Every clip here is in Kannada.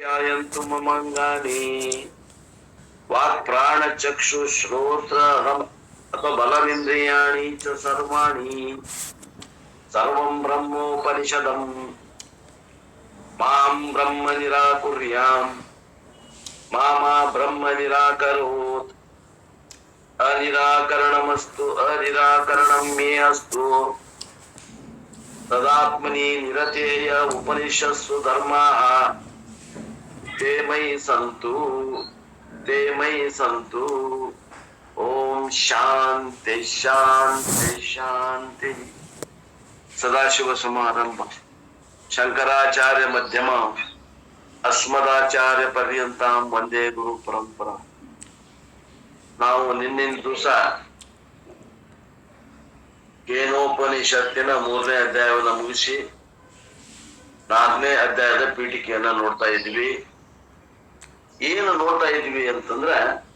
ध्यायन्तु ममङ्गानि वाक् प्राणचक्षु अथ बलमिन्द्रियाणि च सर्वाणि। सर्वं ब्रह्मोपनिषदम्। माँ ब्रह्म निराकुर्याम् मा मा ब्रह्म निराकरोत् अनिराकरणमस्तु, अनिराकरणं मे अस्तु। तदात्मनि निरतेय उपनिषत्सु धर्माः। ते मयि सन्तु ते मयि सन्तु ॐ शान्ति शान्ति शान्ति सदाशिवसमारम्भ ಶಂಕರಾಚಾರ್ಯ ಮಧ್ಯಮ ಅಸ್ಮದಾಚಾರ್ಯ ಪರ್ಯಂತಾಂ ಒಂದೇ ಗುರು ಪರಂಪರಾ ನಾವು ನಿನ್ನಿನ ದಿವಸ ಕೇನೋಪನಿಷತ್ತಿನ ಮೂರನೇ ಅಧ್ಯಾಯವನ್ನು ಮುಗಿಸಿ ನಾಲ್ಕನೇ ಅಧ್ಯಾಯದ ಪೀಠಿಕೆಯನ್ನ ನೋಡ್ತಾ ಇದ್ವಿ ಏನು ನೋಡ್ತಾ ಇದ್ವಿ ಅಂತಂದ್ರೆ,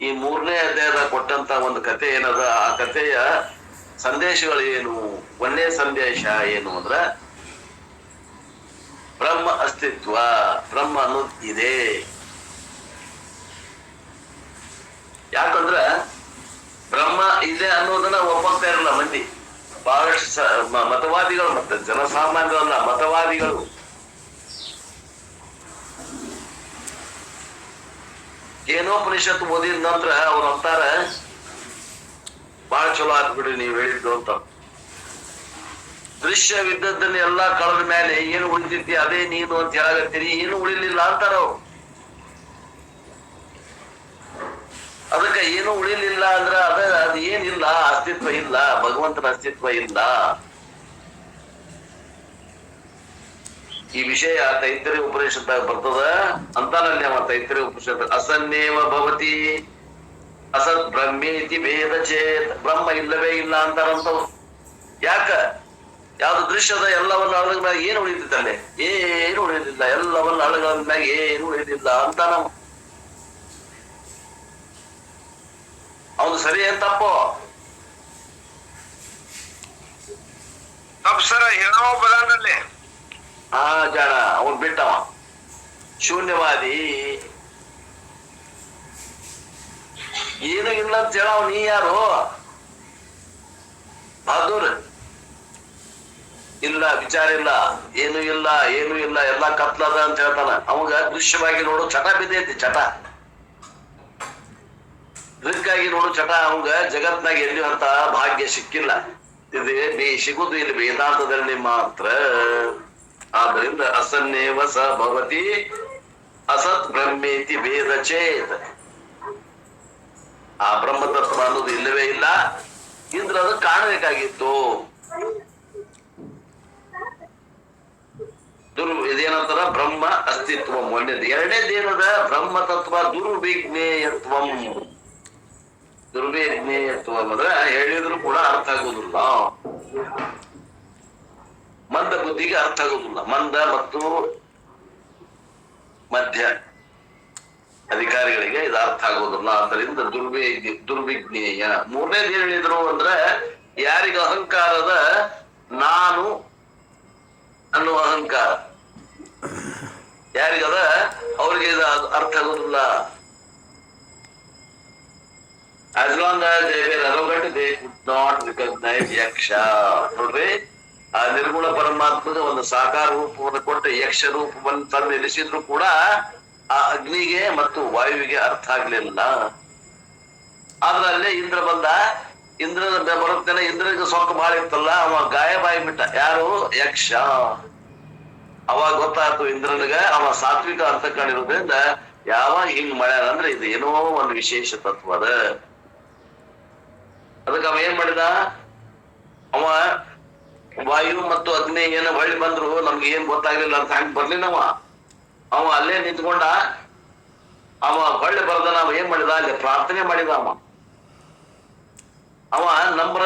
ಈ ಮೂರನೇ ಅಧ್ಯಾಯದ ಕೊಟ್ಟಂತ ಒಂದು ಕತೆ ಏನದ? ಆ ಕಥೆಯ ಸಂದೇಶಗಳು ಏನು? ಒಂದೇ ಸಂದೇಶ ಏನು ಅಂದ್ರ, ಬ್ರಹ್ಮ ಅಸ್ತಿತ್ವ ಬ್ರಹ್ಮ ಅನ್ನೋದು ಇದೆ. ಯಾಕಂದ್ರ, ಬ್ರಹ್ಮ ಇದೆ ಅನ್ನೋದನ್ನ ಒಪ್ಪಕ್ತಾ ಇರಲ್ಲ ಮಂದಿ. ಬಹಳಷ್ಟು ಮತವಾದಿಗಳು ಮತ್ತೆ ಜನಸಾಮಾನ್ಯರಲ್ಲ ಮತವಾದಿಗಳು. ಏನೋಪನಿಷತ್ ಓದಿದ ನಂತರ ಅವ್ರು ಅಂತಾರ ಬಹಳ ಚಲೋ ಆತ್ಬಿಡ್ರಿ ನೀವ್ ಹೇಳಿದ್ದು ಅಂತ. ದೃಶ್ಯವಿದ್ದದ್ದನ್ನ ಎಲ್ಲಾ ಕಳೆದ ಮೇಲೆ ಏನು ಉಳಿದಿದ್ದಿ ಅದೇ ನೀನು ಅಂತ ಹೇಳಾಗತ್ತೀರಿ ಏನು ಉಳಿಲಿಲ್ಲ ಅಂತಾರ ಅವ್ರು. ಅದಕ್ಕೆ ಏನು ಉಳಿಲಿಲ್ಲ ಅಂದ್ರ ಅದ ಅದ ಏನಿಲ್ಲ, ಅಸ್ತಿತ್ವ ಇಲ್ಲ, ಭಗವಂತನ ಅಸ್ತಿತ್ವ ಇಲ್ಲ. ಈ ವಿಷಯ ತೈತ್ರಿ ಉಪನಿಷತ್ ಬರ್ತದ? ಅಂತಾನಲ್ಲಿ ಅವ ತೈತ್ರಿ ಉಪನಿಷತ್ ಅಸನ್ನೇವ ಭವತಿ, ಅಸತ್ ಬ್ರಹ್ಮೇತಿ ಭೇದ ಚೇತ್, ಬ್ರಹ್ಮ ಇಲ್ಲವೇ ಇಲ್ಲ ಅಂತಾರಂತ ಯಾಕ? ಯಾವ್ದು ದೃಶ್ಯದ ಎಲ್ಲವನ್ನ ಅಳದ ಮ್ಯಾಗ ಏನು ಉಳಿದಿತ್ತಲ್ಲೇ ಏನು ಉಳಿದಿಲ್ಲ. ಎಲ್ಲವನ್ನ ಅಳಗಳ ಮ್ಯಾಗ ಏನು ಉಳಿದಿಲ್ಲ ಅಂತ ನಾವು ಅವನು ಸರಿ, ಏನ್ ತಪ್ಪು? ಅಪ್ಸರ ಹೇಳೋ ಬದಾನಲ್ಲಿ ಆ ಜಾಣ, ಅವನ್ ಬಿಟ್ಟವ. ಶೂನ್ಯವಾದಿ. ಏನು ಇಲ್ಲ ಅಂತ ಹೇಳವ ನೀ ಯಾರು? ಬಹದ್ದೂರ್. ಇಲ್ಲ, ವಿಚಾರ ಇಲ್ಲ, ಏನು ಇಲ್ಲ ಏನು ಇಲ್ಲ, ಎಲ್ಲ ಕತ್ಲದ ಅಂತ ಹೇಳ್ತಾನ. ಅವಾಗ ದೃಶ್ಯವಾಗಿ ನೋಡು ಚಟ ಬಿದ್ದೈತಿ, ಚಟ. ದೃಕ್ಕಾಗಿ ನೋಡು ಚಟ, ಅವಂಗ ಜಗತ್ನಾಗ ಎಲ್ಲಿ ಅಂತ ಭಾಗ್ಯ ಸಿಕ್ಕಿಲ್ಲ. ಇದು ಸಿಗುದು ಇಲ್ಲಿ ವೇದಾಂತದಲ್ಲಿ ಮಾತ್ರ. ಆದ್ರಿಂದ ಅಸನ್ನೇವ ಸ ಭವತಿ ಅಸತ್ ಬ್ರಹ್ಮೇತಿ ವೇದ ಚೇತ್. ಆ ಬ್ರಹ್ಮತತ್ವ ಅನ್ನೋದು ಇಲ್ಲವೇ ಇಲ್ಲ. ಇಂದ್ರ ಅದು ಕಾಣಬೇಕಾಗಿತ್ತು. ದುರ್ ಇದೇನಂತಾರ? ಬ್ರಹ್ಮ ಅಸ್ತಿತ್ವ. ಒಂದೇದು ಎರಡನೇ ದಿನದ ಬ್ರಹ್ಮ ತತ್ವ ದುರ್ವಿಜ್ಞೇಯತ್ವಂ ದುರ್ವಿಜ್ಞೇಯತ್ವ ಅಂದ್ರೆ ಹೇಳಿದ್ರು ಕೂಡ ಅರ್ಥ ಆಗುದಿಲ್ಲ. ಮಂದ ಬುದ್ಧಿಗೆ ಅರ್ಥ ಆಗುದಿಲ್ಲ ಮಂದ ಮತ್ತು ಮಧ್ಯ ಅಧಿಕಾರಿಗಳಿಗೆ ಇದು ಅರ್ಥ ಆಗೋದಿಲ್ಲ ಆದ್ದರಿಂದ ದುರ್ವಿ, ದುರ್ವಿಜ್ಞೇಯ. ಮೂರನೇದು ಹೇಳಿದ್ರು ಅಂದ್ರೆ, ಯಾರಿಗ ಅಹಂಕಾರದ ನಾನು ಅನ್ನುವ ಅಹಂಕಾರ. ಯಾರಿಗದ ಅವ್ರಿಗೆ ಇದು ಅರ್ಥ ಆಗೋದಿಲ್ಲ as long as they were arrogant, they could not ಆ ನಿರ್ಗುಣ ಪರಮಾತ್ಮಗೆ ಒಂದು ಸಾಕಾರ ರೂಪವನ್ನು ಕೊಟ್ಟು ಯಕ್ಷ ರೂಪವನ್ನು ತಂದು ನಿಲ್ಲಿಸಿದ್ರು ಕೂಡ ಆ ಅಗ್ನಿಗೆ ಮತ್ತು ವಾಯುವಿಗೆ ಅರ್ಥ ಆಗ್ಲಿಲ್ಲ. ಆದ್ರೆ ಅಲ್ಲೇ ಇಂದ್ರ ಬಂದ, ಇಂದ್ರನ ಬರುತ್ತೇನೆ, ಇಂದ್ರನಿಗೆ ಸೊಕ್ಕ ಬಹಳ ಇತ್ತಲ್ಲ, ಅವ ಗಾಯಬಾಯಿ ಬಿಟ್ಟ ಯಾರು? ಯಕ್ಷ. ಅವಾಗ ಗೊತ್ತಾಯ್ತು ಇಂದ್ರನಿಗ, ಅವ ಸಾತ್ವಿಕ ಅರ್ಥ ಕಾಣಿರೋದ್ರಿಂದ ಯಾವಾಗ ಹಿಂಗ್ ಮಾಡ್ಯಾರ ಅಂದ್ರೆ ಇದು ಏನೋ ಒಂದು ವಿಶೇಷ ತತ್ವ ಅದ. ಅದಕ್ಕೆ ಅವ ಏನ್ ಮಾಡಿದ? ಅವ ವಾಯು ಮತ್ತು ಅಗ್ನಿ ಏನೋ ಹೊಳ್ಳಿ ಬಂದ್ರು ನಮ್ಗೆ ಏನ್ ಗೊತ್ತಾಗ್ಲಿಲ್ಲ ಅಂತ ಹಂಗ್ ಬರ್ಲಿಲ್ಲ ಅವ. ಅವ ಅಲ್ಲೇ ನಿಂತ್ಕೊಂಡ, ಅವ ಹೊಳ್ಳಿ ಬರ್ದ ನಾವ್ ಏನ್ ಮಾಡಿದ? ಅಲ್ಲಿ ಪ್ರಾರ್ಥನೆ ಮಾಡಿದ ಅವ. ಅವ ನಮ್ರ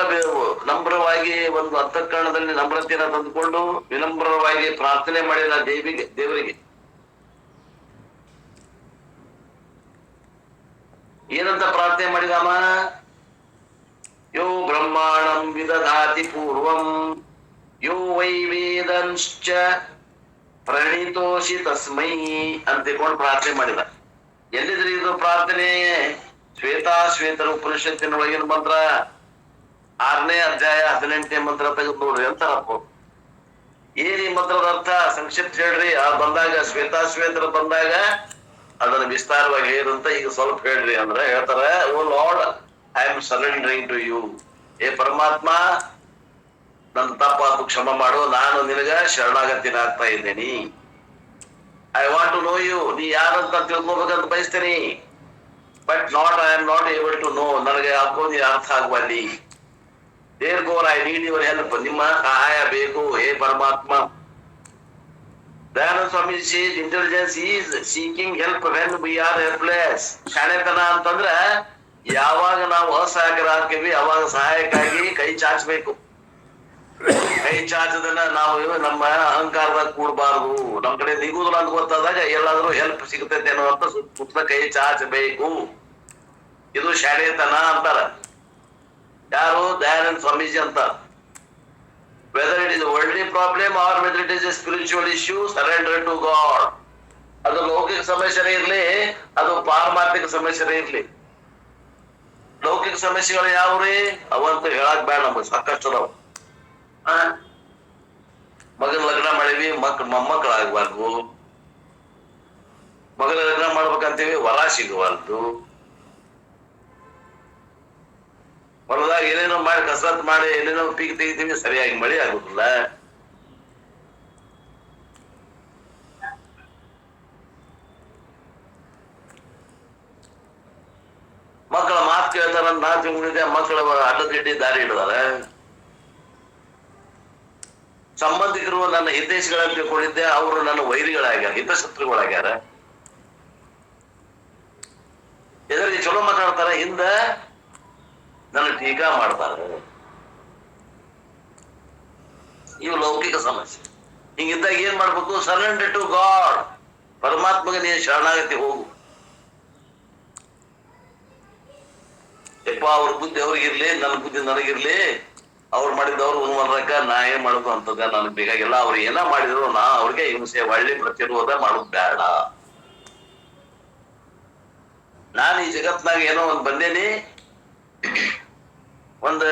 ನಮ್ರವಾಗಿ ಒಂದು ಅಂತಃಕರಣದಲ್ಲಿ ನಮ್ರತೆಯನ್ನ ತಂದುಕೊಂಡು ವಿನಮ್ರವಾಗಿ ಪ್ರಾರ್ಥನೆ ಮಾಡಿದ ದೇವಿಗೆ, ದೇವರಿಗೆ. ಏನಂತ ಪ್ರಾರ್ಥನೆ ಮಾಡಿದಾಮ ಯೋ ಬ್ರಹ್ಮಾಣಂ ವಿದಧಾತಿ ಪೂರ್ವಂ. ಯೋ ವೈ ವೇದಂಶ್ಚ ಪ್ರಣೀತೋಷಿ ತಸ್ಮೈ ಅಂತ ತಿಳ್ಕೊಂಡು ಪ್ರಾರ್ಥನೆ ಮಾಡಿದ. ಎಲ್ಲಿದ್ರಿ ಇದು ಪ್ರಾರ್ಥನೆ? ಶ್ವೇತಾ ಶ್ವೇತರ ಉಪನಿಷತ್ತಿನ ಒಳಗಿನ ಮಂತ್ರ. ಆರನೇ ಅಧ್ಯಾಯ ಹದಿನೆಂಟನೇ ಮಂತ್ರ ತೆಗೆದು ನೋಡ್ರಿ ಅಂತ ಏನ್ ಈ ಮಂತ್ರದ ಅರ್ಥ? ಸಂಕ್ಷಿಪ್ತ ಹೇಳ್ರಿ. ಆ ಬಂದಾಗ, ಶ್ವೇತಾ ಶ್ವೇತರ ಬಂದಾಗ ಅದನ್ನ ವಿಸ್ತಾರವಾಗಿ ಹೇಳಿದಂತ ಈಗ ಸ್ವಲ್ಪ ಹೇಳ್ರಿ ಅಂದ್ರೆ ಹೇಳ್ತಾರ, ಓ lord, I am surrendering to you. ಏ ಪರಮಾತ್ಮ ನನ್ನ ತಪ್ಪಾತು ಕ್ಷಮ ಮಾಡು, ನಾನು ನಿನಗ ಶರಣಾಗತಿನ ಆಗ್ತಾ ಇದ್ದೇನೆ. I want to know you ನೀ ಯಾರಂತ ತಿಳ್ಕೊಬೇಕಂತ ಬಯಸ್ತೇನೆ. But not I am not able to know ನನಗೆ ಯಾಕೋ ನೀ ಅರ್ಥ ಆಗ್ಬಲ್ಲಿ therefore I need your help ನಿಮ್ಮ ಸಹಾಯ ಬೇಕು. ಹೇ ಪರಮಾತ್ಮ. Dayananda Swami says intelligence is seeking help when we are helpless ಶಾಣೆತನ ಅಂತಂದ್ರ, ಯಾವಾಗ ನಾವು ಅಸಹಾಯಕರಾಗ್ತೀವಿ, ಅವಾಗ ಸಹಾಯಕ್ಕಾಗಿ ಕೈ ಚಾಚಬೇಕು. ಕೈ ಚಾಚದನ್ನ ನಾವು ನಮ್ಮ ಅಹಂಕಾರದಾಗ ಕೂಡಬಾರ್ದು. ನಮ್ ಕಡೆ ನಿಗುದಿಲ್ಲ ಅಂತ ಗೊತ್ತಾದಾಗ ಎಲ್ಲಾದ್ರೂ ಹೆಲ್ಪ್ ಸಿಗತೈತೆ ಅನ್ನುವಂತ ಸುತ್ತ ಕೈ ಚಾಚಬೇಕು. ಇದು ಶಾಣೆತನ ಅಂತಾರ. ಯಾರು ದಯಾನಂದ ಸ್ವಾಮೀಜಿ ಅಂತ. Whether it is worldly problem or whether it is a spiritual issue surrender to God ಅದು ಲೌಕಿಕ ಸಮಸ್ಯೆನೇ ಇರ್ಲಿ, ಅದು ಪಾರಮಾರ್ಥಿಕ ಸಮಸ್ಯೆನೇ ಇರ್ಲಿ. ಲೌಕಿಕ ಸಮಸ್ಯೆಗಳು ಯಾವ್ರಿ? ಅವಂತೂ ಹೇಳಕ್ ಬೇಡ ನಮಗೆ, ಸಾಕಷ್ಟು ಅದಾವ ಮಗನ ಲಗ್ನ ಮಾಡಿವಿ ಮಕ್, ಮೊಮ್ಮಕ್ಕಳಾಗಬಾರ್ದು. ಮಗನ ಲಗ್ನ ಮಾಡ್ಬೇಕಂತೀವಿ ವರ ಸಿಗಬಾರ್ದು ಹೊಲದಾಗ ಏನೇನೋ ಮಾಡಿ, ಕಸರತ್ ಮಾಡಿ, ಏನೇನೋ ಪೀಕ್ ತೆಗಿತೀವಿ, ಸರಿಯಾಗಿ ಮಳೆ ಆಗುದಿಲ್ಲ. ಮಕ್ಕಳ ಮಾತು ಕೇಳ್ತಾರ ನಾ ತಿಂಗಳಿದೆ ಮಕ್ಕಳ ಅಡ್ಡದಿಡ್ಡಿ ದಾರಿ ಹಿಡಿದಾರ. ಸಂಬಂಧಿಕರು ನನ್ನ ಹಿತೈಷಿಗಳಂತ ತಿಳ್ಕೊಂಡಿದ್ದೆ ಅವರು ನನ್ನ ವೈರಿಗಳಾಗ್ಯಾರ, ಹಿತಶತ್ರುಗಳಾಗ್ಯಾರ. ಎದುರಿಗೆ ಚಲೋ ಮಾತಾಡ್ತಾರ, ಹಿಂದ ನನ್ನ ಟೀಕಾ ಮಾಡ್ತಾರ. ಇವು ಲೌಕಿಕ ಸಮಸ್ಯೆ. ಹಿಂಗಿದ್ದಾಗ ಏನ್ ಮಾಡ್ಬೇಕು? ಸರೆಂಡರ್ ಟು ಗಾಡ್ ಪರಮಾತ್ಮಗೆ ನೀನು ಶರಣಾಗತಿ ಹೋಗು. ಯಪ್ಪ, ಅವ್ರ ಬುದ್ಧಿ ಅವ್ರಿಗಿರ್ಲಿ, ನನ್ನ ಬುದ್ಧಿ ನನಗಿರ್ಲಿ. ಅವ್ರು ಮಾಡಿದವ್ರು ಉನ್ಮಲ್ರಕ್ಕ ನಾ ಏನ್ ಮಾಡುದು ಅಂತದ ನನಗ್ ಬೇಕಾಗಿಲ್ಲ ಅವ್ರು ಏನ ಮಾಡಿದ್ರು, ನಾ ಅವ್ರಿಗೆ ಹಿಂಸೆ ಒಳ್ಳೆ ಪ್ರತಿರೋಧ ಮಾಡೋದು ಬೇಡ. ನಾನು ಈ ಜಗತ್ನಾಗ ಏನೋ ಒಂದ್ ಬಂದೇನಿ, ಒಂದ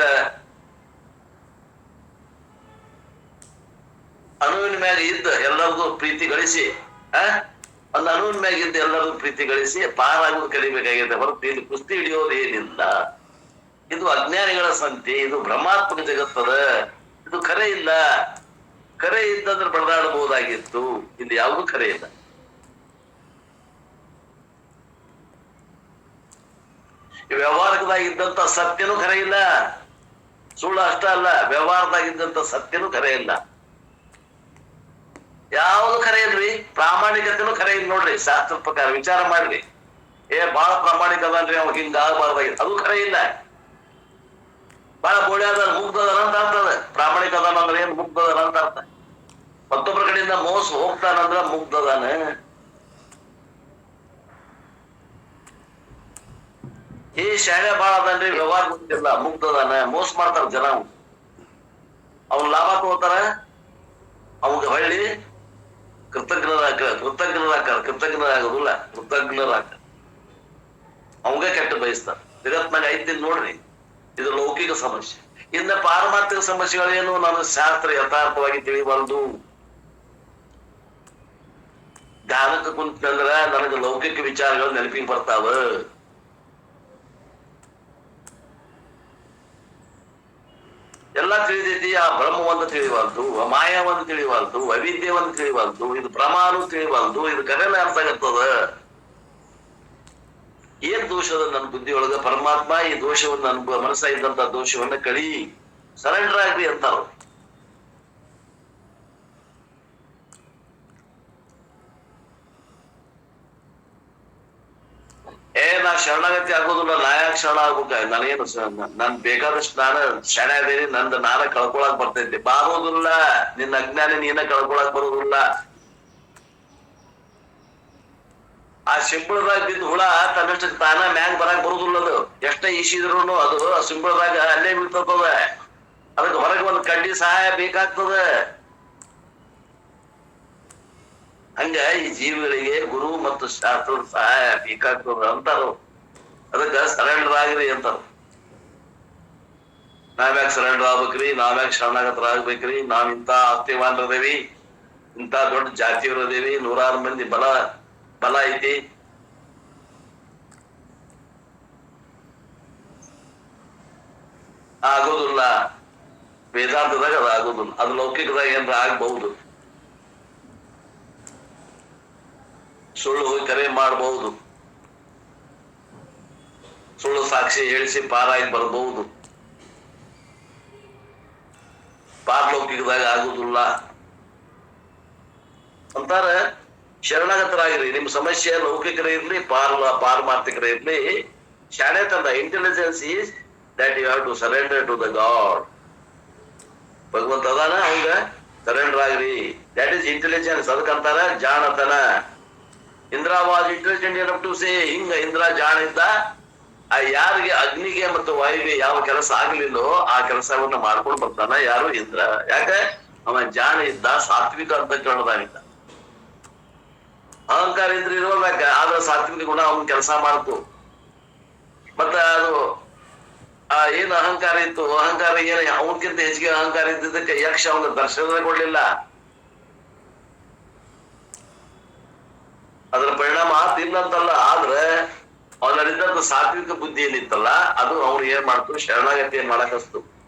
ಅನುವಿನ ಮ್ಯಾಗ ಇದ್ದ ಎಲ್ಲರಿಗೂ ಪ್ರೀತಿ ಗಳಿಸಿ, ಆ? ಒಂದ್ ಅನುವಿನ ಮ್ಯಾಗ ಇದ್ದ ಎಲ್ಲರಿಗೂ ಪ್ರೀತಿ ಗಳಿಸಿ ಪಾರಾಗೋದು ಕಲಿಬೇಕಾಗಿದೆ ಹೊರತು ಇಲ್ಲಿ ಕುಸ್ತಿ ಹಿಡಿಯೋದು ಏನಿಲ್ಲ ಇದು ಅಜ್ಞಾನಿಗಳ ಸಂತೆ, ಇದು ಭ್ರಮಾತ್ಮಕ ಜಗತ್ತದ, ಇದು ಕರೆ ಇಲ್ಲ ಕರೆ ಇದ್ದಂದ್ರೆ ಬಡದಾಡಬಹುದಾಗಿತ್ತು. ಇದು ಯಾವುದು ಕರೆ ಇಲ್ಲ ವ್ಯವಹಾರದಾಗಿದ್ದಂತ ಸತ್ಯನೂ ಕರೆ ಇಲ್ಲ ಸುಳ್ಳು ಅಷ್ಟ ಅಲ್ಲ, ವ್ಯವಹಾರದಾಗಿದ್ದಂತ ಸತ್ಯನೂ ಕರೆ ಇಲ್ಲ ಯಾವುದು ಕರೆ ಇಲ್ರಿ ಪ್ರಾಮಾಣಿಕತೆನೂ ಕರೆ ಇಲ್ಲ ನೋಡ್ರಿ, ಶಾಸ್ತ್ರ ಪ್ರಕಾರ ವಿಚಾರ ಮಾಡ್ರಿ. ಏ ಬಹಳ ಪ್ರಾಮಾಣಿಕ ಅದನ್ರಿ ಅವ್ ಹಿಂಗ ಅದು ಕರೆ ಇಲ್ಲ ಬಾಳ ಬೋಳಿ ಅದ ಮುಗ್ಧದನ ಅಂತ ಅರ್ಥದ ಪ್ರಾಮಾಣಿಕ ಅದಾನ ಅಂದ್ರೆ ಏನ್ ಮುಗ್ಧದನ ಅಂತ ಅರ್ಥ. ಮತ್ತೊಬ್ಬರ ಕಡೆಯಿಂದ ಮೋಸ ಹೋಗ್ತಾನಂದ್ರ ಮುಗ್ದದಾನ ಈ ಶಾಲೆ ಬಾಳ ಅದನ್ರಿ, ವ್ಯವಹಾರ ಗೊತ್ತಿಲ್ಲ ಮುಗ್ದದಾನ ಮೋಸ ಮಾಡ್ತಾರ ಜನ. ಅವ್ನ ಲಾಭ ತಗೋತಾರ ಅವಾಗ ಹೊಳ್ಳಿ ಕೃತಜ್ಞರಾಕ ಕೃತಜ್ಞರಾಕ ಕೃತಜ್ಞರಾಗೋದಿಲ್ಲ ಕೃತಜ್ಞರಾಕ ಅವಂಗ ಕೆಟ್ಟ ಬಯಸ್ತಾರ. ಜಗತ್ನಾಗ ಐತಿ ನೋಡ್ರಿ. ಇದು ಲೌಕಿಕ ಸಮಸ್ಯೆ. ಇನ್ನ ಪಾರಮಾರ್ಥಿಕ ಸಮಸ್ಯೆಗಳೇನು ನನ್ನ ಶಾಸ್ತ್ರ ಯಥಾರ್ಥವಾಗಿ ತಿಳಿಬಾರದು. ಧ್ಯಾನಕ್ಕೆ ಕುಂತಂದ್ರ ನನಗೆ ಲೌಕಿಕ ವಿಚಾರಗಳು ನೆನಪಿಗೆ ಬರ್ತಾವ. ಎಲ್ಲ ತಿಳಿದೈತಿ. ಆ ಬ್ರಹ್ಮವನ್ನು ತಿಳಿಬಾರ್ದು ಮಾಯವನ್ನು ತಿಳಿಬಾರ್ದು ಅವಿದ್ಯವನ್ನು ತಿಳಿಬಾರ್ದು, ಇದು ಪ್ರಮಾಣ ತಿಳಿಬಾರ್ದು, ಇದು ಕರೆನ ಅರ್ಥ ಆಗತ್ತದ ಏನ್ ದೋಷದ ನನ್ನ ಬುದ್ಧಿಯೊಳಗ? ಪರಮಾತ್ಮ ಈ ದೋಷವನ್ನ ಅನುಭವ ಮನಸ್ಸಾಗಿದ್ದಂತ ದೋಷವನ್ನ ಕಳಿ ಸರೆಂಡರ್ ಆಗ್ರಿ ಅಂತಾರ ಏ, ನಾ ಶರಣಾಗತಿ ಆಗೋದಿಲ್ಲ ನಾ ಯಾಕೆ ಶರಣ ಆಗ್ಬೇಕ? ನನಗೇನು ಸ- ನ- ನನ್ ಬೇಕಾದಷ್ಟು ನಾನ ಶರಣ ಇದೀನಿ ನಂದು ನಾನ ಕಳ್ಕೊಳಕ್ ಬರ್ತೈತಿ. ಬಾರೋದಿಲ್ಲ, ನಿನ್ನ ಅಜ್ಞಾನಿ ನೀನ ಕಳ್ಕೊಳಕ್ ಬರೋದಿಲ್ಲ. ಆ ಸಿಂಬಳದಾಗ ಬಿದ್ದ ಹುಳ ತನ್ನಷ್ಟಕ್ಕೆ ತಾನ ಮ್ಯಾಗ ಬರಾಕ್ ಬರುದಿಲ್ಲ ಅದು. ಎಷ್ಟೇ ಈಸಿದ್ರು ಅದು ಆ ಸಿಂಬಳದಾಗ ಅಲ್ಲೇ ಬೀಳ್ತದ ಅದಕ್ಕೆ ಹೊರಗೆ ಒಂದು ಕಡ್ಡಿ ಸಹಾಯ ಬೇಕಾಗ್ತದ. ಹಂಗ ಈ ಜೀವಿಗಳಿಗೆ ಗುರು ಮತ್ತು ಶಾಸ್ತ್ರದ ಸಹಾಯ ಬೇಕಾಗ್ತದ ಅಂತಾರು. ಅದಕ್ಕ ಸರೆಂಡರ್ ಆಗ್ರಿ ಅಂತಾರ. ನಾವ್ಯಾಕ ಸರೆಂಡರ್ ಆಗ್ಬೇಕ್ರಿ? ನಾವ್ಯಾಕ ಶರಣಾಗತರ ಆಗ್ಬೇಕ್ರಿ? ನಾವ್ ಇಂತ ಆಸ್ತಿವಾನ್ರದೇವಿ ಇಂತ ದೊಡ್ಡ ಜಾತಿಯವರದೇವಿ ನೂರಾರು ಮಂದಿ ಬಲ ಬಲ ಐತಿ ಆಗೋದಿಲ್ಲ. ವೇದಾಂತದಾಗ ಅದು ಆಗೋದಿಲ್ಲ. ಅದು ಲೌಕಿಕದಾಗ ಏನಾರ ಆಗ್ಬಹುದು. ಸುಳ್ಳು ಹೋಗಿ ಕರೆ ಮಾಡಬಹುದು. ಸುಳ್ಳು ಸಾಕ್ಷಿ ಹೇಳಿಸಿ ಪಾರಾಗಿ ಬರಬಹುದು. ಪಾರಲೌಕಿಕದಾಗ ಆಗುದಿಲ್ಲ. ಅಂತಾರ ಶರಣಾಗತರಾಗಿರಿ. ನಿಮ್ಮ ಸಮಸ್ಯೆ ಲೌಕಿಕರ ಇರಲಿ ಪಾರ್ ಇರಲಿ. ಇರ್ಲಿ ತಂದ intelligence is that you have to surrender to the God ಭಗವಂತ ಅದಾನ ಅವಂಗ ಸರೆಂಡರ್ ಆಗ್ರಿ. ದಟ್ ಈಸ್ ಇಂಟೆಲಿಜೆನ್ಸ್ ಅದಕ್ಕಂತಾರ ಜಾಣತನ. Indra was intelligent enough to say ಹಿಂಗ ಇಂದ್ರ ಜಾಣ ಇದ್ದ, ಆ ಯಾರಿಗೆ ಅಗ್ನಿಗೆ ಮತ್ತು ವಾಯುವಿಗೆ ಯಾವ ಕೆಲಸ ಆಗ್ಲಿಲ್ಲೋ, ಆ ಕೆಲಸವನ್ನ ಮಾಡ್ಕೊಂಡು ಬರ್ತಾನ ಯಾರು ಇಂದ್ರ. ಯಾಕೆ? ಅವ ಜಾಣ ಇದ್ದ ಸಾತ್ವಿಕ ಅಂತ ಕೇಳೋದಾಗಿದ್ದ ಅಹಂಕಾರ ಇದ್ರೆ ಇರೋಲ್ಬೇಕ ಆದ್ರ ಸಾತ್ವಿಕ ಗುಣ ಅವನ್ ಕೆಲಸ ಮಾಡ್ತು. ಮತ್ತ ಅದು, ಆ, ಏನ್ ಅಹಂಕಾರ ಇತ್ತು? ಅಹಂಕಾರ ಏನ ಅವನಕ್ಕಿಂತ ಹೆಚ್ಚಿಗೆ ಅಹಂಕಾರ ಇದ್ದಿದ್ದಕ್ಕೆ ಯಕ್ಷ ಅವನ ದರ್ಶನ ಕೊಡ್ಲಿಲ್ಲ. ಅದರ ಪರಿಣಾಮ ಆತ ಇಲ್ಲಂತಲ್ಲ ಆದ್ರೆ ಅವನಲ್ಲಿದ್ದಂತ ಸಾತ್ವಿಕ ಬುದ್ಧಿ ಏನಿತ್ತಲ್ಲ, ಅದು ಅವ್ರು ಏನ್ ಮಾಡ್ತು? ಶರಣಾಗತಿ ಏನ್ ಮಾಡಕಸ್ತು?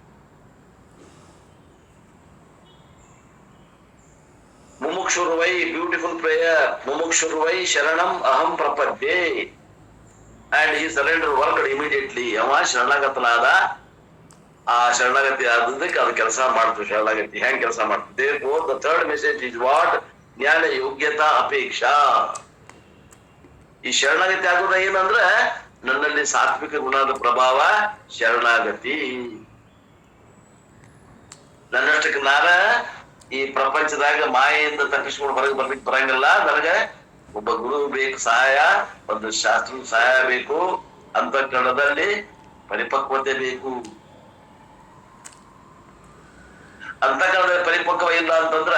ಮುಮುಕ್ಷುರ್ವೈ ಬ್ಯೂಟಿಫುಲ್ ಪ್ರೇಯರ್ ಮುಮುಕ್ಷುರ್ವೈ ಶರಣಂ ಅಹಂ ಪ್ರಪದ್ಯೆ. ಅಂಡ್ ಈ ಸರೆಂಡರ್ ವರ್ಕ್ ಇಮಿಡಿಯೇಟ್ಲಿ ಅವ ಶರಣಾಗತನಾದ, ಆ ಶರಣಾಗತಿ ಆದದಕ್ಕೆ ಅದು ಕೆಲಸ ಮಾಡ್ತು, ಶರಣಾಗತಿ. ಹೆಂಗ್ ಕೆಲಸ ಮಾಡ್ತದೆ the third message is what ಜ್ಞಾನ ಯೋಗ್ಯತಾ ಅಪೇಕ್ಷಾ. ಈ ಶರಣಾಗತಿ ಆಗೋದ ಏನಂದ್ರ, ನನ್ನಲ್ಲಿ ಸಾತ್ವಿಕ ಗುಣದ ಪ್ರಭಾವ ಶರಣಾಗತಿ. ನನ್ನಷ್ಟಕ್ಕೆ ನಾನ ಈ ಪ್ರಪಂಚದಾಗ ಮಾಯೆಯಿಂದ ತಪ್ಪಿಸ್ಕೊಂಡು ಹೊರಗೆ ಬರ್ಲಿಕ್ ಬರಂಗಿಲ್ಲ. ನನಗೆ ಒಬ್ಬ ಗುರು ಬೇಕು, ಸಹಾಯ, ಒಂದು ಶಾಸ್ತ್ರ ಸಹಾಯ ಬೇಕು. ಅಂತಃಕರಣದಲ್ಲಿ ಪರಿಪಕ್ವತೆ ಬೇಕು. ಅಂತಃಕರಣದಲ್ಲಿ ಪರಿಪಕ್ವ ಇಲ್ಲ ಅಂತಂದ್ರ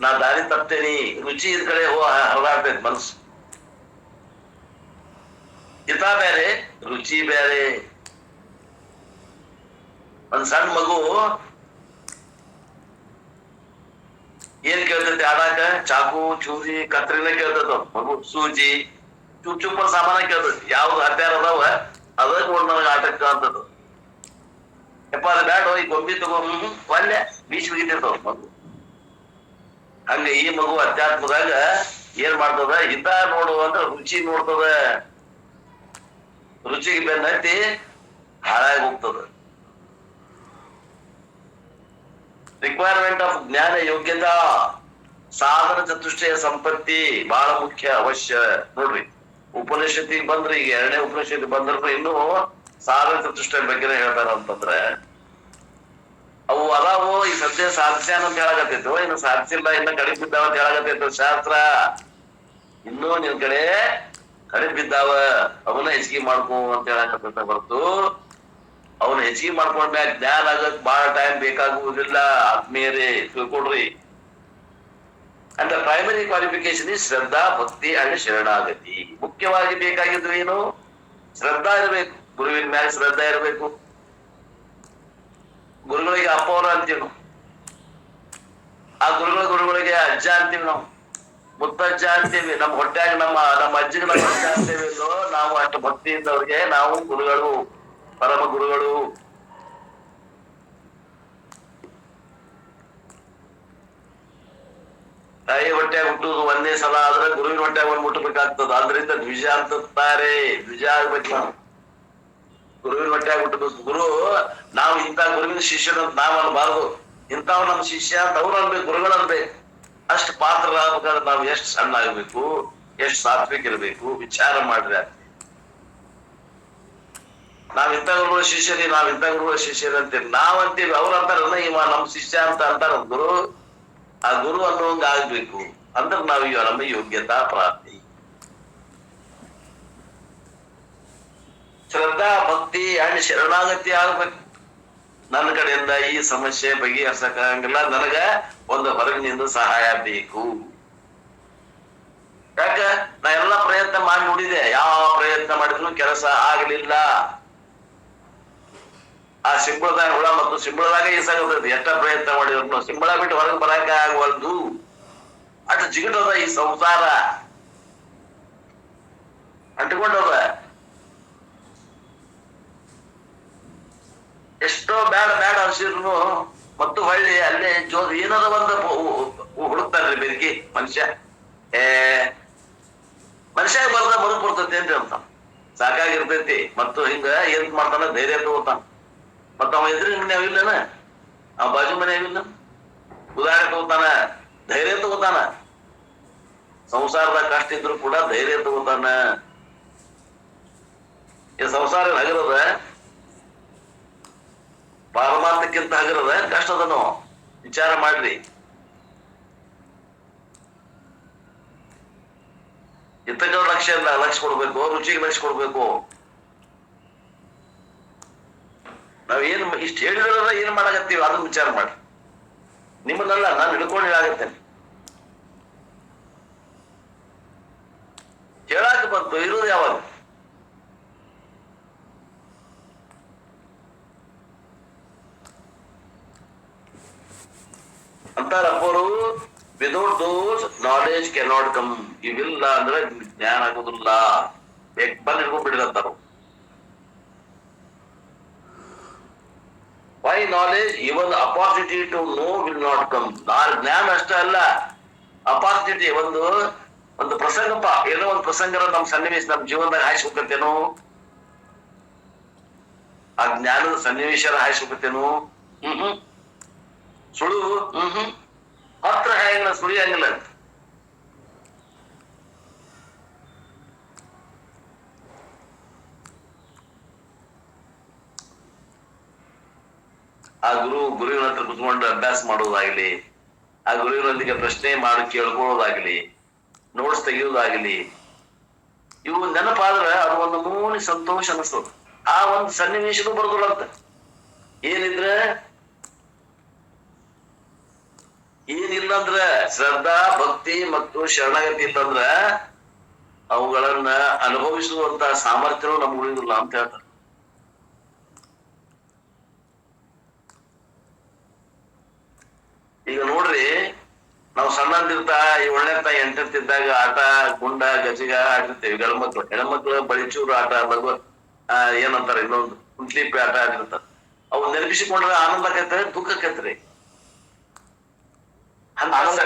ನಾ ದಾರಿ ತಪ್ತೇನಿ. ರುಚಿ ಇದ್ ಕಡೆ ಹರಿದಾಡ್ತೈತಿ ಮನಸ್ಸು. ಹಿತ ಬೇರೆ, ರುಚಿ ಬೇರೆ. ಒಂದ್ ಸಣ್ಣ ಮಗು ಏನ್ ಕೇಳ್ತೈತಿ ಆಡಾಕ? ಚಾಕು, ಚೂರಿ, ಕತ್ರಿನ ಕೇಳ್ತೈತ ಮಗು, ಸೂಜಿ ಚುಪ್ ಚುಪ್ಪ ಸಾಮಾನ ಕೇಳ್ತೈತಿ ಯಾವ್ದು ಹತ್ಯಾರ ಅದಾವ, ಅದಕ್ಕೆ ಒಂದ್ ನನಗ ಆಟಕ್ಕ ಅಂತದ್ದು ಯಪ್ಪ, ಅದು ಬ್ಯಾಡ? ಈ ಗೊಂಬಿ ತಗೋ. ಒಲ್ಲೆ ಬೀಚ್ ಬಿಗಿತಿರ್ತಾವ ಮಗು. ಹಂಗ ಈ ಮಗು ಅಧ್ಯಾತ್ಮದಾಗ ಏನ್ ಮಾಡ್ತದ? ಹಿತ ನೋಡು ಅಂದ್ರ ರುಚಿ ನೋಡ್ತದ. ರುಚಿಗೆ ಬೆನ್ನತ್ತಿ ಹಾಳಾಗಿ ಹೋಗ್ತದ. ರಿಕ್ವೈರ್ಮೆಂಟ್ ಆಫ್ ಜ್ಞಾನ ಯೋಗ್ಯತಾ, ಸಾಧನ ಚತುಷ್ಟಯ ಸಂಪತ್ತಿ ಬಹಳ ಮುಖ್ಯ, ಅವಶ್ಯ. ನೋಡ್ರಿ ಉಪನಿಷತ್ತಿಗೆ ಬಂದ್ರೆ ಈಗ ಎರಡನೇ ಉಪನಿಷತ್ ಬಂದ್ರೂ ಇನ್ನು ಸಾಧನ ಚತುಷ್ಟಯ ಬಗ್ಗೆ ಹೇಳ್ತಾರ ಅಂತಂದ್ರೆ, ಅವು ಅದಾವು, ಈ ಸದ್ಯ ಸಾಧಿಸ್ಯಾನ ಅಂತ ಹೇಳಾಗತ್ತೈತು ಇನ್ನು ಸಾಧಿಸಿಲ್ಲ ಇನ್ನ ಕಡಿಮೆ ಬಿದ್ದಾವ ಅಂತ ಹೇಳಾಗತ್ತೈತು ಶಾಸ್ತ್ರ ಇನ್ನೂ ನಿನ್ ಕಡೆ ಕಡಿಮೆ ಬಿದ್ದಾವ ಅವನ್ನ ಹೆಚ್ಚಿಗೆ ಮಾಡ್ಕೋ ಅಂತ ಹೇಳಕತ್ತೈತ ಹೊರತು. ಅವನ್ನ ಹೆಚ್ಚಿಗೆ ಮಾಡ್ಕೊಂಡ್ಮ್ಯಾಗ ಜ್ಞಾನ ಆಗಕ್ ಬಹಳ ಟೈಮ್ ಬೇಕಾಗುವುದಿಲ್ಲ. ಆತ್ಮೀಯರೇ ತಿಳ್ಕೊಡ್ರಿ ಅಂಡ್ ಪ್ರೈಮರಿ ಕ್ವಾಲಿಫಿಕೇಶನ್ ಶ್ರದ್ಧಾ, ಭಕ್ತಿ ಅಂಡ್ ಶರಣಾಗತಿ. ಮುಖ್ಯವಾಗಿ ಬೇಕಾಗಿದ್ದು ಏನು? ಶ್ರದ್ಧಾ ಇರಬೇಕು. ಗುರುವಿನ ಮ್ಯಾಲ ಶ್ರದ್ಧಾ ಇರಬೇಕು. ಗುರುಗಳಿಗೆ ಅಪ್ಪವರ ಅಂತೀವಿ ನಾವು ಆ ಗುರುಗಳ ಗುರುಗಳಿಗೆ ಅಜ್ಜ ಅಂತೀವಿ ನಾವು. ಮುತ್ತಜ್ಜ ಅಂತೀವಿ ನಮ್ಮ ಹೊಟ್ಯಾಗ ನಮ್ಮ ನಮ್ಮ ಅಜ್ಜಿಗೆ ನಮ್ಮ ಅಂತೀವಿ ನಾವು ಅಷ್ಟು ಭಕ್ತಿಯಿಂದ ಅವ್ರಿಗೆ, ನಾವು ಗುರುಗಳು. ಪರಮ ಗುರುಗಳು. ತಾಯಿ ಹೊಟ್ಟೆ ಹುಟ್ಟುದು ಒಂದೇ ಸಲ ಆದ್ರೆ ಗುರುವಿನ ಹೊಟ್ಟೆ ಒಂದು ಮುಟ್ಟಬೇಕಾಗ್ತದ. ಆದ್ರಿಂದ ದ್ವಿಜ ಅಂತಾರೆ. ದ್ವಿಜ ಆಗ್ಬೇಕು ಗುರುವಿನ ಹೊಟ್ಟೆ ಹುಟ್ಟಬೇಕು ಗುರು, ನಾವು ಇಂಥ ಗುರುವಿನ ಶಿಷ್ಯನ ನಾವ್ ಅನ್ಬಾರ್ದು. ಇಂಥವ್ ನಮ್ಮ ಶಿಷ್ಯ ಅಂತ ಅವ್ರು ಅನ್ಬೇಕು, ಗುರುಗಳು ಅನ್ಬೇಕು. ಅಷ್ಟು ಪಾತ್ರ ಆಗ್ಬೇಕಾದ್ರೆ ನಾವು ಎಷ್ಟು ಸಣ್ಣ ಆಗ್ಬೇಕು ಎಷ್ಟು ಸಾತ್ವಿಕ ಇರ್ಬೇಕು, ವಿಚಾರ ಮಾಡ್ರಿ ನಾವಿದ್ದ ಗುರುಗಳ ಶಿಷ್ಯರಿ ನಾವಿದ್ದ ಗುರುಗಳ ಶಿಷ್ಯರಂತೀವಿ ನಾವಂತೀವಿ, ಅವ್ರ ಅಂತಾರಲ್ಲ ಇವ ನಮ್ ಶಿಷ್ಯ ಅಂತ ಅಂತಾರ ಗುರು ಆ ಗುರು ಅನ್ನೋಂಗ ಆಗ್ಬೇಕು. ಅಂದ್ರೆ ನಾವು ನಮ್ಮ ಯೋಗ್ಯತಾ ಪ್ರಾಪ್ತಿ. ಶ್ರದ್ಧಾ, ಭಕ್ತಿ ಅಂಡ್ ಶರಣಾಗತಿ ಆಗ್ಬೇಕು. ನನ್ನ ಕಡೆಯಿಂದ ಈ ಸಮಸ್ಯೆ ಬಗೆಹರಿಸಕ್ಕಾಗಲ್ಲ ನನಗ ಒಂದು ಹೊರಗಿನಿಂದ ಸಹಾಯ ಬೇಕು. ಯಾಕ? ನಾ ಎಲ್ಲಾ ಪ್ರಯತ್ನ ಮಾಡಿ ನೋಡಿದೆ. ಯಾವ ಪ್ರಯತ್ನ ಮಾಡಿದ್ರು ಕೆಲಸ ಆಗ್ಲಿಲ್ಲ. ಆ ಸಿಂಬಳದಾಗ ಹುಳ ಮತ್ತು ಸಿಂಬಳದಾಗ ಈಸಾಗತೈತಿ ಎಷ್ಟ ಪ್ರಯತ್ನ ಮಾಡಿದ್ರು ಸಿಂಬಳ ಬಿಟ್ಟು ಹೊರಗೆ ಬರಕ ಆಗವಲ್ದು. ಅಷ್ಟು ಜಿಗಿಟದ ಈ ಸಂಸಾರ. ಅಂಟಿಕೊಂಡದ. ಎಷ್ಟೋ ಬ್ಯಾಡ ಬ್ಯಾಡ ಅನ್ಸಿದ್ರು ಮತ್ತು ಹೊಳ್ಳಿ ಅಲ್ಲೇ ಜೋ ಏನದ ಒಂದು ಹುಡುಕ್ತಾರ್ರಿ ಬೆದಕಿ ಮನುಷ್ಯ. ಏ, ಮನುಷ್ಯ ಬರ್ದ ಬದುಕ್ ಬರ್ತೈತಿ ಅಂತ ಸಾಕಾಗಿರ್ತೈತಿ. ಮತ್ತು ಹಿಂಗ ಏನ್ ಮಾಡ್ತಾನ? ಧೈರ್ಯ ತಗೋತಾನ. ಮತ್ತ ಅವ ಎದುರು ಮನೆ ಅವಿಲ್ಲನ ಆ ಬಾಜು ಮನೆ ಅವಿಲ್ಲ ಉದಾಹರಣೆ ತಗೋತಾನ, ಧೈರ್ಯ ತಗೋತಾನ. ಸಂಸಾರದ ಕಷ್ಟ ಇದ್ರು ಕೂಡ ಧೈರ್ಯ ತಗೋತಾನ. ಈ ಸಂಸಾರ ಹಗರದ? ಪಾರಮಾರ್ಥಕ್ಕಿಂತ ಹಗರದ? ಕಷ್ಟದನು? ವಿಚಾರ ಮಾಡ್ರಿ. ಇತ್ತಕ್ಕ ಲಕ್ಷ್ಯ ಇಲ್ಲ, ಲಕ್ಷ ಕೊಡ್ಬೇಕು, ರುಚಿಗೆ ಲಕ್ಷ ಕೊಡ್ಬೇಕು. ನಾವ್ ಏನ್ ಇಷ್ಟ ಹೇಳಿದ್ರಲ್ಲ ಏನ್ ಮಾಡಕತ್ತೀವಿ? ಅದನ್ನ ವಿಚಾರ ಮಾಡ್ರಿ. ನಿಮ್ಮನ್ನೆಲ್ಲ ನಾನು ಹಿಡ್ಕೊಂಡು ಹೇಳಾಗತ್ತೇನೆ ಹೇಳಾಕ ಬಂತು, ಇರೋದು ಯಾವಾಗ? ಅಂತಾರಪ್ಪರು without those knowledge cannot come ಇವಿಲ್ಲ ಅಂದ್ರೆ ಜ್ಞಾನ ಆಗೋದಿಲ್ಲ. ಬಂದ್ ಹಿಡ್ಕೊಂಡ್ಬಿಡ್ರಿ why knowledge even opportunity to know will not come ಜ್ಞಾನ ಅಷ್ಟೇ ಅಲ್ಲ. ಅಪಾರ್ಚುನಿಟಿ ಒಂದು ಒಂದು ಪ್ರಸಂಗಪ್ಪ. ಏನೋ ಒಂದು ಪ್ರಸಂಗರ ನಮ್ ಸನ್ನಿವೇಶ ನಮ್ ಜೀವನದಾಗ ಹಾಯಿಸ್ಬೇಕಂತೇನೋ. ಆ ಜ್ಞಾನದ ಸನ್ನಿವೇಶ ಹಾಯಿಸ್ಬೇಕಂತೇನೋ. ಹ್ಮ್ ಹ್ಮ್. ಸುಳು ಹ್ಮ್ ಹ್ಮ್. ಹತ್ರ ಸುಳಿ ಸುಳಿಯಂಗಿಲ್ಲ ಆ ಗುರು ಗುರುವಿನ ಹತ್ರ ಕುತ್ಕೊಂಡು ಅಭ್ಯಾಸ ಮಾಡೋದಾಗ್ಲಿ, ಆ ಗುರುವಿನೊಂದಿಗೆ ಪ್ರಶ್ನೆ ಮಾಡಿ ಕೇಳ್ಕೊಳ್ಳೋದಾಗ್ಲಿ ನೋಟ್ಸ್ ತೆಗೆಯೋದಾಗ್ಲಿ, ಇವು ನೆನಪಾದ್ರೆ ಅದು ಒಂದು ಮೂನಿ ಸಂತೋಷ ಅನಿಸ್ತದ ಆ ಒಂದು ಸನ್ನಿವೇಶನೂ ಬರೋದಿಲ್ಲಂತ ಏನಿದ್ರೆ ಏನಿಲ್ಲ ಅಂದ್ರ ಶ್ರದ್ಧಾ, ಭಕ್ತಿ ಮತ್ತು ಶರಣಗತಿ ಇಲ್ಲಂದ್ರ ಅವುಗಳನ್ನ ಅನುಭವಿಸುವಂತ ಸಾಮರ್ಥ್ಯನೂ ನಮ್ಗೆ ಉಳಿದಿಲ್ಲ ಅಂತ ಹೇಳ್ತಾರೆ. ಈಗ ನೋಡ್ರಿ ನಾವು ಸಣ್ಣಂದಿರ್ತ ಏಳನೇತ ಎಂಟತ್ತಿದ್ದಾಗ ಆಟ ಗುಂಡ ಗಜಿಗ ಆಡಿರ್ತೇವೆ. ಗಂಡ ಮಕ್ಳು ಹೆಣ್ಮಕ್ಳು ಬಳಿಚೂರು ಆಟ ಅನ್ನೋದು ಆ ಏನಂತಾರ ಇನ್ನೊಂದು ಕುಂಟ್ಲಿಪ್ಪಿ ಆಟ ಆಡಿರ್ತಾರ. ಅವು ನೆನಪಿಸಿಕೊಂಡ್ರೆ ಆನಂದ ಆಕೈತೆ ದುಃಖ ಆಕೈತ್ರಿ ಆನಂದ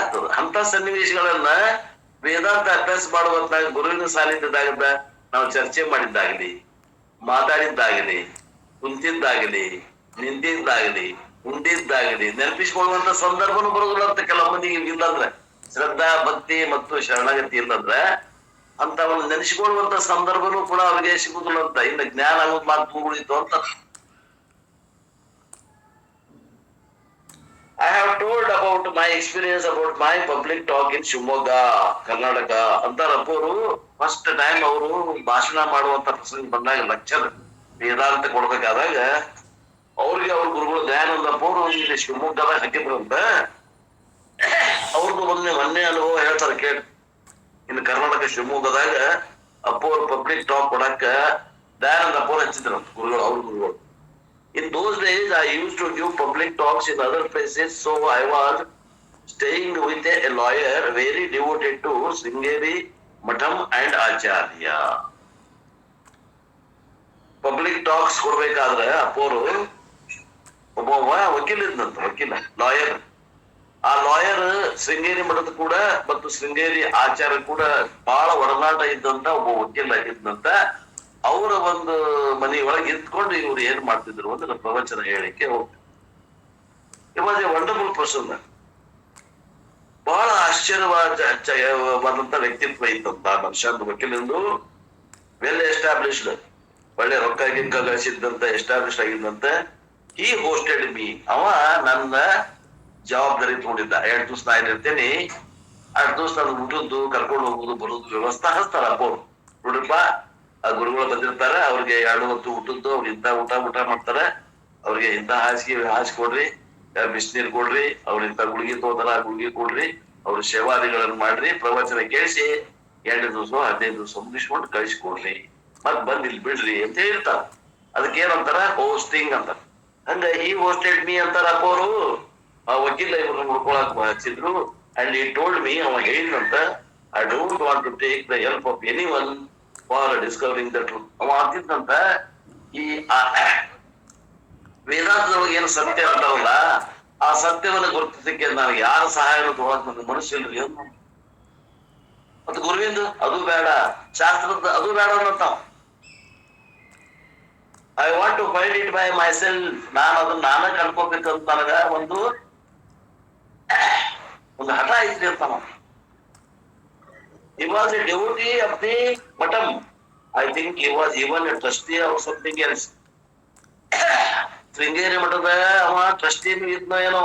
ಆಗ್ತದ. ಅಂತ ಸನ್ನಿವೇಶಗಳನ್ನ ವೇದಾಂತ ಅಭ್ಯಾಸ ಮಾಡುವಂತ ಗುರುವಿನ ಸಾನ್ನಿಧ್ಯದಾಗ ನಾವು ಚರ್ಚೆ ಮಾಡಿದ್ದಾಗಲಿ ಮಾತಾಡಿದ್ದಾಗಲಿ ಕುಂತಿದ್ದಾಗಲಿ ನಿಂತಿದ್ದಾಗಲಿ ಉಂಡಿದ್ದಾಗಲಿ ನೆನಪಿಸಿಕೊಳ್ಳುವಂತ ಸಂದರ್ಭನೂ ಬರೋದಿಲ್ಲ ಅಂತ ಕೆಲವು ಮಂದಿಗೆ ಇಲ್ಲಂದ್ರೆ, ಶ್ರದ್ಧಾ, ಭಕ್ತಿ ಮತ್ತು ಶರಣಗತಿ ಇಲ್ಲಂದ್ರೆ ಅಂತವನ್ನ ನೆನೆಸಿಕೊಳ್ಳುವಂತ ಸಂದರ್ಭನೂ ಕೂಡ ಅವರಿಗೆ ಸಿಗುದಿಲ್ಲ ಅಂತ. ಇನ್ನು ಜ್ಞಾನ ಆಗೋದು ಮಾತು ಉಳಿತು ಅಂತ. I have told about my experience about my public talk in Shivamogga, Karnataka. ಅಂತ ಅಪ್ಪವರು ಫಸ್ಟ್ ಟೈಮ್ ಅವರು ಭಾಷಣ ಮಾಡುವಂತ ಪ್ರಸಂಗ ಬಂದಾಗ ಲೆಕ್ಚರ್ ವೇದಾಂತ ಕೊಡ್ಬೇಕಾದಾಗ ಅವ್ರಿಗೆ ಅವ್ರ ಗುರುಗಳು ದಯಾನಂದಪ್ಪ ಅವರು ಇಲ್ಲಿ ಶಿವಮೊಗ್ಗದಾಗ ಹಾಕಿದ್ರಂತ ಅವ್ರದ್ದು ಮೊನ್ನೆ ಮೊನ್ನೆ ಅನುಭವ ಹೇಳ್ತಾರೆ ಕೇಳಿ ಇನ್ನು ಕರ್ನಾಟಕ ಶಿವಮೊಗ್ಗದಾಗ ಅಪ್ಪ ಅವ್ರ ಪಬ್ಲಿಕ್ ಟಾಕ್ ಕೊಡಾಕ ದಯಾನಂದಪ್ಪ ಅವ್ರು ಹಚ್ಚಿದ್ರಂತ ಗುರುಗಳು ಅವ್ರ ಗುರುಗಳು In those days, I used to give public talks in other places, so I was staying with a, a lawyer very devoted to Sringeri, Matham and Acharya. Public talks ಕೊಡ್ಬೇಕಾದ್ರೆ ಅಪ್ಪೋರು ಒಬ್ಬ ವಕೀಲ ಇದ್ನಂತ, ವಕೀಲ ಲಾಯರ್ ಆ ಲಾಯರ್ ಶೃಂಗೇರಿ ಮಠದ ಕೂಡ ಮತ್ತು ಶೃಂಗೇರಿ ಆಚಾರ ಕೂಡ ಬಹಳ ಒಡನಾಟ ಇದ್ದಂತ ಒಬ್ಬ ವಕೀಲ ಇದ್ನಂತ ಅವರ ಒಂದು ಮನೆಯೊಳಗೆ ಇದ್ಕೊಂಡು ಇವ್ರು ಏನ್ ಮಾಡ್ತಿದ್ರು ಅಂದ್ರೆ ಪ್ರವಚನ ಹೇಳಿಕೆ ಹೋಗ್ತಿದ್ರು ಇವಾಗ ವಂಡರ್ಫುಲ್ ಪರ್ಸನ್ ಬಹಳ ಆಶ್ಚರ್ಯವಾದಂತ ವ್ಯಕ್ತಿತ್ವ ಇತ್ತಂತ ಮನುಷ್ಯಂದು ವಕೀಲಂದು. ವೆಲ್ ಎಸ್ಟಾಬ್ಲಿಷ್ಡ್ ಒಳ್ಳೆ ರೊಕ್ಕ ಗಿಕ್ಕ ಗಳಿಸಿದ್ದಂತ ಎಸ್ಟಾಬ್ಲಿಷ್ ಆಗಿದ್ದಂತ. ಈ ಹೋಸ್ಟೆಡ್ ಮೀ ಅವ ನನ್ನ ಜವಾಬ್ದಾರಿ ತಗೊಂಡಿದ್ದ. ಎರಡು ದಿವಸ ನಾ ಇರ್ತೇನೆ ಅಷ್ಟು ದಿವಸ ನಾನು ಊಟದ್ದು ಕರ್ಕೊಂಡು ಹೋಗುದು ಬರುದು ವ್ಯವಸ್ಥೆ ಹಚ್ತಾರ ಅಪ್ಪ ನೋಡ್ರಪ್ಪ ಆ ಗುರುಗಳು ಬಂದಿರ್ತಾರ, ಅವ್ರಿಗೆ ಎರಡು ಹೊತ್ತು ಊಟದ್ದು, ಅವ್ರು ಇಂತ ಊಟ ಊಟ ಮಾಡ್ತಾರ. ಅವ್ರಿಗೆ ಇಂತ ಹಾಸಿಗೆ ಹಾಸಿ ಕೊಡ್ರಿ ಬಿಸಿನೀರ್ ಕೊಡ್ರಿ, ಅವ್ರ ಇಂತ ಗುಳಿಗೆ ಆ ಗುಳಿಗೆ ಕೊಡ್ರಿ, ಅವ್ರ ಸೇವಾದಿಗಳನ್ನ ಮಾಡ್ರಿ, ಪ್ರವಚನ ಕೇಳಿಸಿ, ಎರಡು ದಿವಸ, ಹದಿನೈದು ದಿವಸ ಮುಗಿಸ್ಕೊಂಡು ಕಳಿಸ್ಕೊಡ್ರಿ. ಮತ್ ಬಂದ್ ಇಲ್ಲಿ ಬಿಡ್ರಿ ಅಂತ ಹೇಳ್ತಾರ. ಅದಕ್ಕೆ ಏನಂತಾರ ಹೋಸ್ಟಿಂಗ್ ಅಂತಾರ. ಹಂಗ ಈ ಹೋಸ್ಟೆಡ್ ಮೀ ಅಂತಾರ ಅವರು ಆ ವಕೀಲ ಇವ್ರನ್ನ ನೋಡ್ಕೊಳಕ್ ಹಚ್ಚಿದ್ರು ಅಂಡ್ ಈ ಟೋಲ್ಡ್ ಮೀ ಅವ ಹೇಳಿದ್ರಂತ I don't want to take the help of anyone for discovering the truth ಅವ ಅಂತಿದ್ದಂತ ಈ ವೇದಾಂತದೊಳಗೆ ಏನು ಸತ್ಯ ಅಂತಾರಲ್ಲ, ಆ ಸತ್ಯವನ್ನು ಗುರುತಿಸಕ್ಕೆ ನಾನು ಯಾರ ಸಹಾಯ ತಗೊಳಕ್ ಮನುಷ್ಯ ಇಲ್ರಿ ಅಂತ ಮತ್ತೆ ಗುರುವಿಂದ, ಅದು ಬೇಡ. ಶಾಸ್ತ್ರದ, ಅದು ಬೇಡ ಅನ್ನತ್ತಾವ I want to find it by myself ನಾನು ಅದನ್ನ ನಾನ ಕಲ್ಕೋಬೇಕಂತ ನನಗ ಒಂದು ಒಂದು ಹಠ ಐತ್ರಿ ಅಂತ ನಾವು he was a devotee of the Matam. I think he was even a trustee or something else. Sringeri ಮಠದ ಅವ ಟ್ರಸ್ಟಿ ಇದ್ನ ಏನೋ,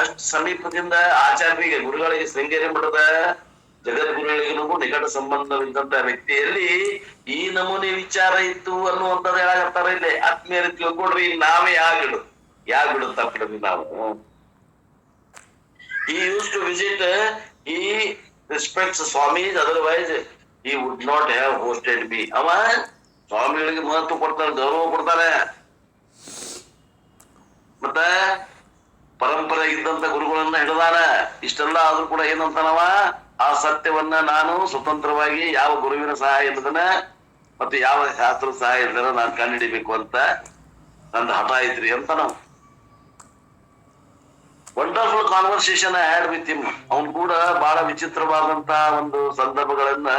ಅಷ್ಟು ಸಮೀಪದಿಂದ ಆಚಾರ್ಯರಿಗೆ, ಗುರುಗಳಿಗೆ ಶೃಂಗೇರಿ ಮಠದ ಜಗದ್ಗುರುಗಳಿಗೂ ನಿಕಟ ಸಂಬಂಧವಿದ್ದಂತ ವ್ಯಕ್ತಿಯಲ್ಲಿ ಈ ನಮೂನೆ ವಿಚಾರ ಇತ್ತು ಅನ್ನುವಂಥದ್ದು ಹೇಳಾಗತ್ತಾರ ಇಲ್ಲಿ. ಆತ್ಮೀಯರು ತಿಳ್ಕೊಡ್ರಿ ನಾವೇ ಯಾಗಿಡು ಯಾಗಿಡು ಬಿಡ್ರಿ ನಾವು. He used to visit he respects Swami otherwise he would not have hosted B ಅವ ಸ್ವಾಮಿಗಳಿಗೆ ಮಹತ್ವ ಕೊಡ್ತಾನೆ, ಗೌರವ ಕೊಡ್ತಾನೆ. ಮತ್ತೆ ಪರಂಪರೆ ಇದ್ದಂತ ಗುರುಗಳನ್ನ ಹಿಡಿದಾನ. ಇಷ್ಟೆಲ್ಲ ಆದ್ರೂ ಕೂಡ ಏನಂತಾನವ? ಆ ಸತ್ಯವನ್ನ ನಾನು ಸ್ವತಂತ್ರವಾಗಿ ಯಾವ ಗುರುವಿನ ಸಹಾಯ ಇಲ್ಲದನ ಮತ್ತೆ ಯಾವ ಶಾಸ್ತ್ರ ಸಹಾಯ ಇಲ್ಲದನ ನಾನು ಕಂಡುಹಿಡಿಬೇಕು ಅಂತ ನಂದು ಹಠ ಐತ್ರಿ ಅಂತ ನಾವು. Wonderful conversation had with him ಅವನು ಕೂಡ ಬಹಳ ವಿಚಿತ್ರವಾದಂತ ಒಂದು ಸಂದರ್ಭಗಳನ್ನ,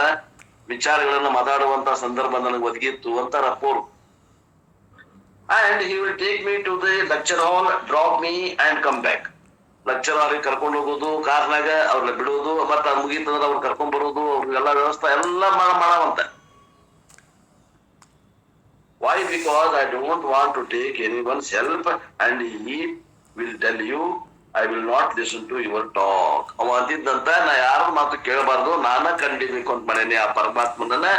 ವಿಚಾರಗಳನ್ನ ಮಾತಾಡುವಂತ ಸಂದರ್ಭ ನನಗೆ ಒದಗಿತ್ತು ಅಂತ rapport and he will take me to the lecture hall drop me and come back lecture ಅವ್ರಿಗೆ ಕರ್ಕೊಂಡು ಹೋಗೋದು, ಕಾರ್ನಾಗ ಅವ್ರನ್ನ ಬಿಡೋದು, ಮತ್ತೆ ಮುಗೀತಂದ್ರೆ ಅವ್ರು ಕರ್ಕೊಂಡ್ ಬರೋದು, ಅವ್ರಿಗೆಲ್ಲ ವ್ಯವಸ್ಥೆ ಎಲ್ಲ ಮಾಡ ಮಾಡವಂತ. Why because I don't want to take anyone self and he will tell you I will not listen to your talk ಅವ ಅಂತಿದ್ದಂತ ನಾ ಯಾರ ಮಾತು ಕೇಳಬಾರ್ದು, ನಾನ ಕಂಡಿಬೇಕು ಅಂತ ಮಾಡೇನಿ ಆ ಪರಮಾತ್ಮನನ್ನ.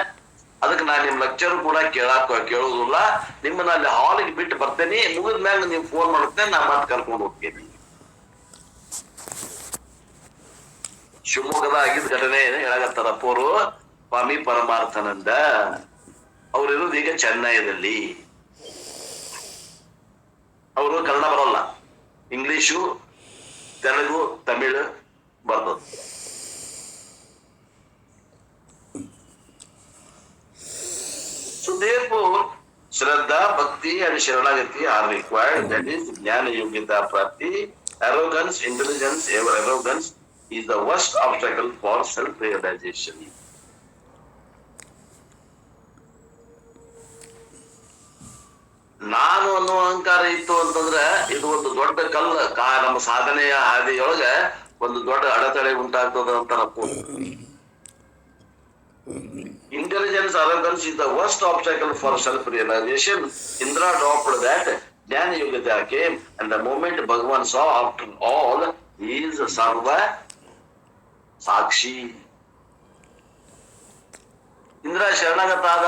ಅದಕ್ಕೆ ನಾನು ನಿಮ್ ಲೆಕ್ಚರ್ ಕೂಡ ಕೇಳಾಕ ಕೇಳೋದಿಲ್ಲ ನಿಮ್ಮನ್ನ ಅಲ್ಲಿ ಹಾಲಿಗೆ ಬಿಟ್ಟು ಬರ್ತೇನೆ ಮುಗಿದ ಮ್ಯಾಗ ನೀವು ಫೋನ್ ಮಾಡುತ್ತೇನೆ, ನಾ ಮಾತು ಕರ್ಕೊಂಡು ಹೋಗ್ತೇನೆ. ಶಿವಮೊಗ್ಗದ ಆಗಿದ್ದ ಘಟನೆ ಹೇಳಾಗತ್ತಾರಪ್ಪ ಅವರು ಸ್ವಾಮಿ ಪರಮಾರ್ಥನಂದ ಅವರಿರೋದು ಈಗ ಚೆನ್ನೈನಲ್ಲಿ ಅವರು ಕನ್ನಡ ಬರೋಲ್ಲ. ಇಂಗ್ಲಿಷು, ತೆಲುಗು, ತಮಿಳ್ ಬರ್ತದೆ ಶ್ರದ್ಧಾ, ಭಕ್ತಿ ಅಂಡ್ ಶರಣಾಗತಿ ಆರ್ ರಿಕ್ವೈರ್ಡ್ ದಟ್ ಈಸ್ ಜ್ಞಾನ ಯೋಗ್ಯತಾ ಪ್ರಾಪ್ತಿ arrogance intelligence ever arrogance is the worst obstacle for self-realization. ನಾನು ಅನ್ನೋ ಅಹಂಕಾರ ಇತ್ತು ಅಂತಂದ್ರೆ ಇದು ಒಂದು ದೊಡ್ಡ ಕಲ್ಲ ಕಾ ನಮ್ಮ ಸಾಧನೆಯ ಹಾದಿಯೊಳಗ ಒಂದು ದೊಡ್ಡ ಅಡೆತಡೆ ಉಂಟಾಗ್ತದ ಅಂತ ನಾವು Intelligence arrogance is the worst obstacle for self-realization. Indra dropped that. Jnana Yogita came and the moment Bhagavan saw after all he is Sakshi. Indra ಶರಣಾಗತ ಆದ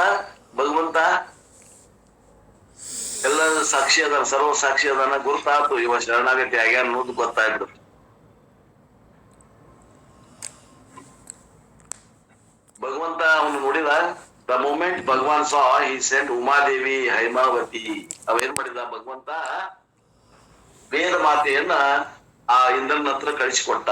ಭಗವಂತ. ಎಲ್ಲ ಸಾಕ್ಷಿ ಅದಾನ ಸರ್ವ ಸಾಕ್ಷಿ ಅದಾನ, ಗುರುತಾತು, ಇವ ಶರಣಾಗತಿ ಆಗ್ಯಾನ ಅನ್ನೋದು ಗೊತ್ತಾಯ್ತು. ಭಗವಂತ ಅವನು ನೋಡಿದ, ದ ಮೂಮೆಂಟ್ ಭಗವಾನ್ ಸಾ ಈ ಸೆಂಟ್ ಉಮಾದೇವಿ ಹೈಮಾವತಿ. ಅವೇನ್ ಮಾಡಿದ, ಭಗವಂತ ವೇದ ಮಾತೆಯನ್ನ ಆ ಇಂದ್ರನ ಹತ್ರ ಕಳಿಸಿಕೊಟ್ಟ.